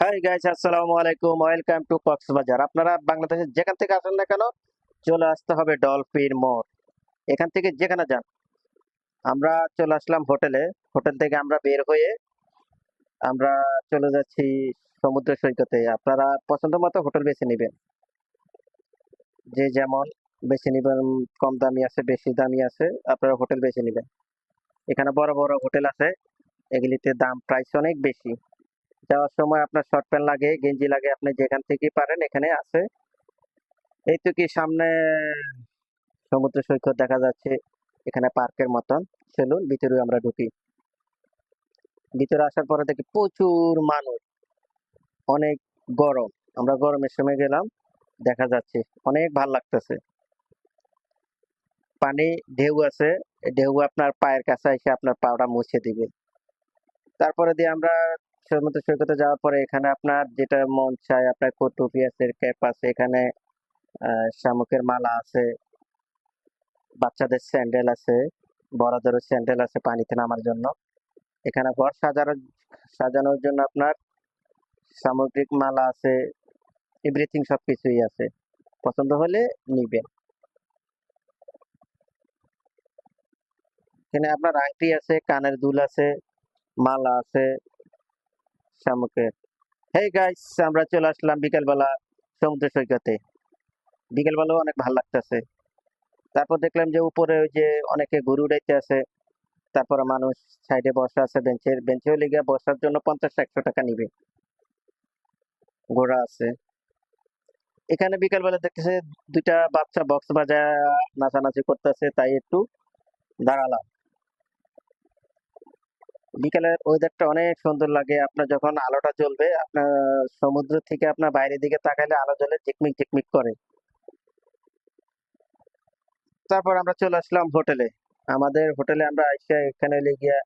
Hi guys আসসালামু আলাইকুম। Welcome to Cox's Bazar আপনারা বাংলাদেশের যেখান থেকে আসেন না কেন, চলে আসতে হবে ডলফিন মোড় এখান থেকে যেখানে যান। আমরা চলে আসলাম হোটেলে। হোটেল থেকে আমরা বের হয়ে আমরা চলে যাচ্ছি সমুদ্র সৈকতে। আপনারা পছন্দ মতো হোটেল বেছে নেবেন। যে যেমন বেছে নেবেন, কম দামি আছে, বেশি দামি আছে, আপনারা হোটেল বেছে নেবেন। এখানে বড় বড় হোটেল আছে। এগুলিতে দাম প্রাইস অনেক বেশি। যাওয়ার সময় আপনার শর্ট প্যান্ট লাগে, গেঞ্জি লাগে, আপনি যেখান থেকে পারেন, এখানে আছে। এই তো কি সামনে সমুদ্র সৈকত দেখা যাচ্ছে, এখানে পার্কের মতন, সেলুন, ভিতরে আমরা ঢুকি। ভিতরে আসার পরে দেখি প্রচুর মানুষ, অনেক গরম। আমরা গরমের সময় গেলাম, দেখা যাচ্ছে, অনেক ভালো লাগতেছে। পানি, ঢেউ আছে ঢেউ আপনার পায়ের কাছে এসে আপনার পাওটা মুছে দিবে। তারপরে দিয়ে আমরা সমুদ্র সৈকতে যাওয়ার পরে এখানে আপনার যেটা মন চায়, আপনার টুপি আছে ক্যাপ আছে, এখানে শামুকের মালা আছে, বাচ্চাদের স্যান্ডেল আছে, বড়দেরও স্যান্ডেল আছে পানিতে নামার জন্য। এখানে ঘর সাজানোর সাজানোর জন্য আপনার সামগ্রিক মালা আছে এভরিথিং সবকিছুই আছে। পছন্দ হলে নিবেন। এখানে আপনার আংটি আছে, কানের দুল আছে, মালা আছে। আমরা চলে আসলাম বিকেলবেলা সমুদ্র সৈকতে। বিকেলবেলাও অনেক ভালো লাগতেছে। তারপর দেখলাম যে উপরে ওই যে অনেকে গরু উড়াইতে আছে। তারপরে মানুষ সাইডে বসা আছে বেঞ্চের বেঞ্চেও লিগে বসার জন্য পঞ্চাশ একশো টাকা নিবে। ঘোড়া আছে। এখানে বিকালবেলা দেখতেছে দুইটা বাচ্চা বক্স বাজায় নাচানাচি করতেছে, তাই একটু দাঁড়ালাম। বিকালের ওয়েদারটা অনেক সুন্দর লাগে। আপনার যখন আলোটা জ্বলবে, আপনার সমুদ্র থেকে আপনার বাইরের দিকে তাকালে আলো জ্বলে ঝিকমিক ঝিকমিক করে। তারপর আমরা চলে আসলাম হোটেলে। আমাদের হোটেলে আমরা এসে এখানে গিয়া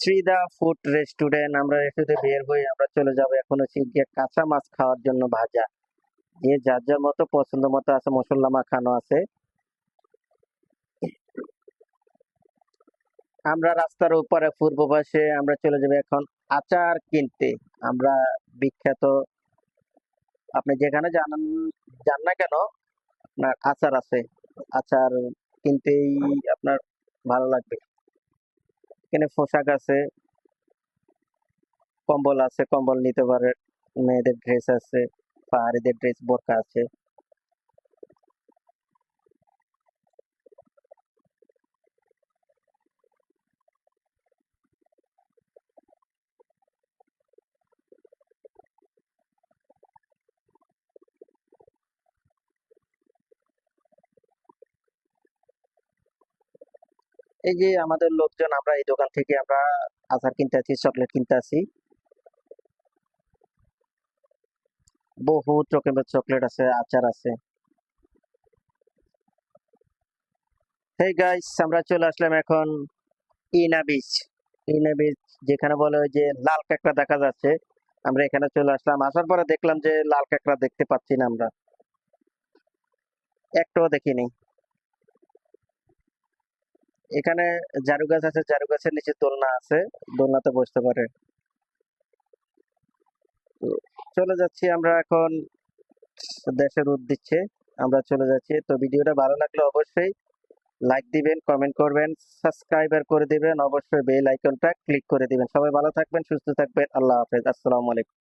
শ্রীদা ফুড রেস্টুরেন্ট আমরা রেস্টুরেন্টে বের হয়ে আমরা চলে যাব, এখন হচ্ছে গিয়ে কাঁচা মাছ খাওয়ার জন্য ভাজা। যে যার যার মতো পছন্দ মতো আছে, মশলা মাখানো আছে। আমরা রাস্তার উপরে পূর্ব পাশে আমরা চলে যাব এখন আচার কিনতে। আমরা বিখ্যাত, আপনি যেখানে জানান যান না কেন, আপনার আচার আছে। আচার কিনতেই আপনার ভালো লাগবে। এখানে পোশাক আছে, কম্বল আছে, কম্বল নিতে পারে, মেয়েদের ড্রেস আছে, পাহাড়িদের ড্রেস বোরকা আছে। এই যে আমাদের লোকজন, আমরা এই দোকান থেকে আমরা আচার কিনতে আছি, চকলেট কিনতে আছি। বহু রকমের চকলেট আছে, আচার আছে। হেই গাইস আমরা চলে আসলাম এখন ইনা বিচ ইনা বিচ যেখানে বলে ওই যে লাল কাঁকড়া দেখা যাচ্ছে। আমরা এখানে চলে আসলাম। আসার পরে দেখলাম যে লাল কাঁকড়া দেখতে পাচ্ছি না আমরা। একটাও দেখিনি। এখানে জারু গাছ আছে, জারু গাছের নিচে দোলনা আছে, দোলনাতে বসতে পারে। চলে যাচ্ছি আমরা এখন দেশে দেশের দিচ্ছে আমরা চলে যাচ্ছি। তো ভিডিওটা ভালো লাগলে অবশ্যই লাইক দিবেন কমেন্ট করবেন সাবস্ক্রাইবার করে দিবেন, অবশ্যই বেল আইকনটা ক্লিক করে দিবেন। সবাই ভালো থাকবেন, সুস্থ থাকবেন, আল্লাহ হাফেজ, আসসালামু আলাইকুম।